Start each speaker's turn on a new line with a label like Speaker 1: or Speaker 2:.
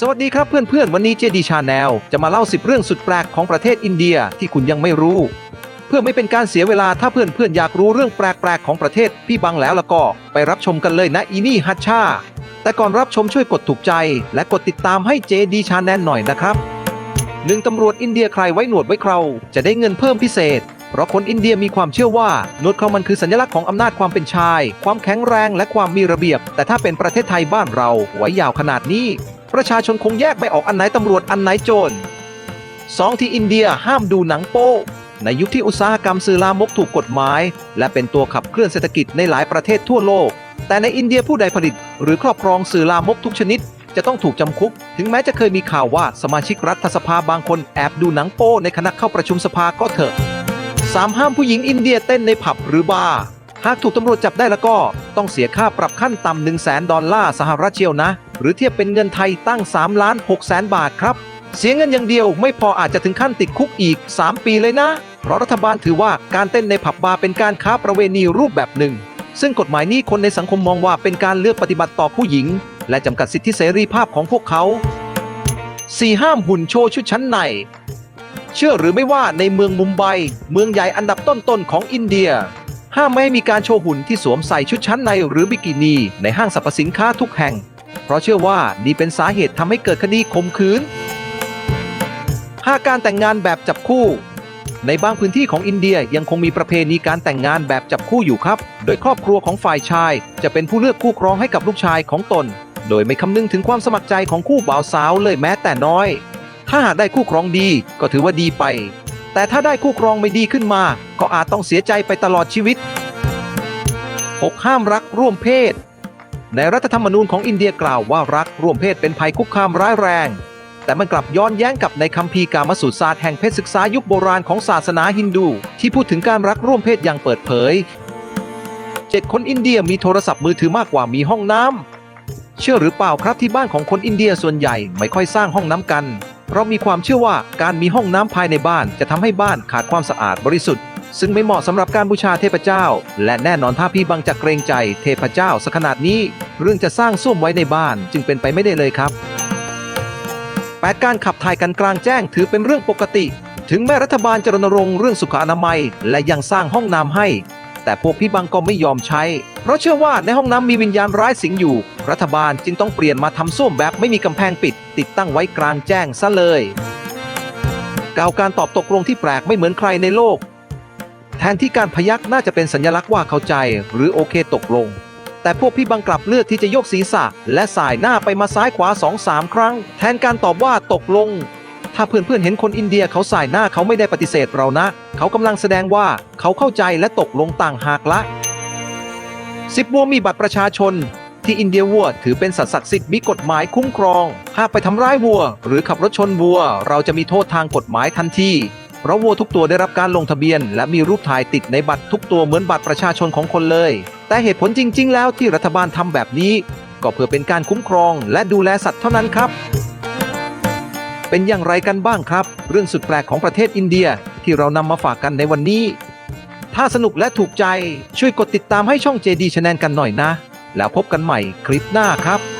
Speaker 1: สวัสดีครับเพื่อนๆ วันนี้เจดีชาแนลจะมาเล่า 10 เรื่องสุดแปลกของประเทศอินเดียที่คุณยังไม่รู้ เพื่อไม่เป็นการเสียเวลาถ้าเพื่อนๆ อยากรู้เรื่องแปลกๆ ของประเทศพี่บังแล้วล้วก็ ไปรับชมกันเลยนะอีนี่ฮัชชา แต่ก่อนรับชมช่วยกดถูกใจ และกดติดตามให้เจดีชาแนลหน่อยนะครับหนึ่งตำรวจอินเดียใครไว้หนวดไว้เคราจะได้เงินเพิ่มพิเศษ เพราะคนอินเดียมีความเชื่อว่าหนวดเครามันคือสัญลักษณ์ของอำนาจความเป็นชาย ความแข็งแรงและความมีระเบียบ แต่ถ้าเป็นประเทศไทยบ้านเราไว้ยาวขนาดนี้ ประชาชนคงแยกไม่ออกอันไหนตำรวจอันไหนโจร 2. ที่อินเดียห้ามดูหนังโป๊ในยุคที่อุตสาหกรรมสื่อลามกถูกกฎหมาย และเป็นตัวขับเคลื่อนเศรษฐกิจในหลายประเทศทั่วโลก แต่ในอินเดียผู้ใดผลิต หรือครอบครองสื่อลามกทุกชนิด จะต้องถูกจำคุก ถึงแม้จะเคยมีข่าวว่าสมาชิกรัฐสภาบางคนแอบดูหนังโป๊ในขณะเข้าประชุมสภาก็เถอะ 3. ห้ามผู้หญิงอินเดียเต้นในผับหรือบาร์หากถูกตำรวจจับได้แล้วก็ ต้องเสียค่าปรับขั้นต่ำ1 0 0 0 0แสนดอลลาร์สหรัฐเชียวนะ หรือเทียบเป็นเงินไทยตั้ง3ล้าน6แสนบาทครับ เสียเงินอย่างเดียวไม่พออาจจะถึงขั้นติดคุกอีก 3 ปีเลยนะ เพราะรัฐบาลถือว่าการเต้นในผับบาร์เป็นการค้าประเวณีรูปแบบหนึ่ง ซึ่งกฎหมายนี้คนในสังคมมองว่าเป็นการเลือกปฏิบัติต่อผู้หญิง และจำกัดสิทธิเสรีภาพของพวกเขา 4. ห้ามหุ่นโชว์ชุดชั้นใน เชื่อหรือไม่ว่าในเมืองมุมไบ เมืองใหญ่อันดับต้นๆของอินเดียห้ามไม่ให้มีการโชว์หุ่นที่สวมใส่ชุดชั้นในหรือบิกินีในห้างสรรพสินค้าทุกแห่ง เพราะเชื่อว่านี่เป็นสาเหตุทำให้เกิดคดีข่มขืน 5. การแต่งงานแบบจับคู่ ในบางพื้นที่ของอินเดียยังคงมีประเพณีการแต่งงานแบบจับคู่อยู่ครับ โดยครอบครัวของฝ่ายชาย จะเป็นผู้เลือกคู่ครองให้กับลูกชายของตน โดยไม่คำนึงถึงความสมัครใจของคู่บ่าวสาวเลยแม้แต่น้อย ถ้าหากได้คู่ครองดีก็ถือว่าดีไป แต่ถ้าได้คู่ครองไม่ดีขึ้นมา ก็อาจต้องเสียใจไปตลอดชีวิต 6. ห้ามรักร่วมเพศ ในรัฐธรรมนูญของอินเดียกล่าวว่ารักร่วมเพศเป็นภัยคุกคามร้ายแรง แต่มันกลับย้อนแย้งกับในคัมภีร์กามสูตรศาสตร์แห่งเพศศึกษายุคโบราณของศาสนาฮินดู ที่พูดถึงการรักร่วมเพศอย่างเปิดเผย7คนอินเดียมีโทรศัพท์มือถือมากกว่ามีห้องน้ำเชื่อหรือเปล่าครับที่บ้านของคนอินเดียส่วนใหญ่ไม่ค่อยสร้างห้องน้ำกัน เพราะมีความเชื่อว่าการมีห้องน้ำภายในบ้านจะทำให้บ้านขาดความสะอาดบริสุทธิ์ ซึ่งไม่เหมาะสำหรับการบูชาเทพเจ้า และแน่นอนถ้าพี่บังจะเกรงใจเทพเจ้าสักขนาดนี้ เรื่องจะสร้างส้วมไว้ในบ้านจึงเป็นไปไม่ได้เลยครับแปดการขับถ่ายกันกลางแจ้งถือเป็นเรื่องปกติ ถึงแม้รัฐบาลจะรณรงค์เรื่องสุขอนามัย และยังสร้างห้องน้ำให้ แต่พวกพี่บังก็ไม่ยอมใช้ เพราะเชื่อว่าในห้องน้ำมีวิญญาณร้ายสิงอยู่ รัฐบาลจึงต้องเปลี่ยนมาทำส้วมแบบไม่มีกำแพงปิด ติดตั้งไว้กลางแจ้งซะเลยกล่าวการตอบตกลงที่แปลกไม่เหมือนใครในโลก แทนที่การพยักน่าจะเป็นสัญลักษณ์ว่าเข้าใจ หรือโอเคตกลง แต่พวกพี่บังกลับเลือกที่จะยกศีรษะ และสายหน้าไปมาซ้ายขวาสองสามครั้ง แทนการตอบว่าตกลง ถ้าเพื่อนๆเห็นคนอินเดียเขาสายหน้าเขาไม่ได้ปฏิเสธเรานะ เขากำลังแสดงว่าเขาเข้าใจและตกลงต่างหากละสิบวัวมีบัตรประชาชน ที่อินเดียวัวถือเป็นสัตว์ศักดิ์สิทธิ์มีกฎหมายคุ้มครอง หากไปทำร้ายวัว หรือขับรถชนวัว เราจะมีโทษทางกฎหมายทันที เพราะวัวทุกตัวได้รับการลงทะเบียน และมีรูปถ่ายติดในบัตรทุกตัวเหมือนบัตรประชาชนของคนเลย แต่เหตุผลจริง ๆ แล้วที่รัฐบาลทำแบบนี้ ก็เพื่อเป็นการคุ้มครอง และดูแลสัตว์เท่านั้นครับ เป็นอย่างไรกันบ้างครับ เรื่องสุดแปลกของประเทศอินเดียที่เรานำมาฝากกันในวันนี้ ถ้าสนุกและถูกใจช่วยกดติดตามให้ช่อง JD Channel กันหน่อยนะ แล้วพบกันใหม่คลิปหน้าครับ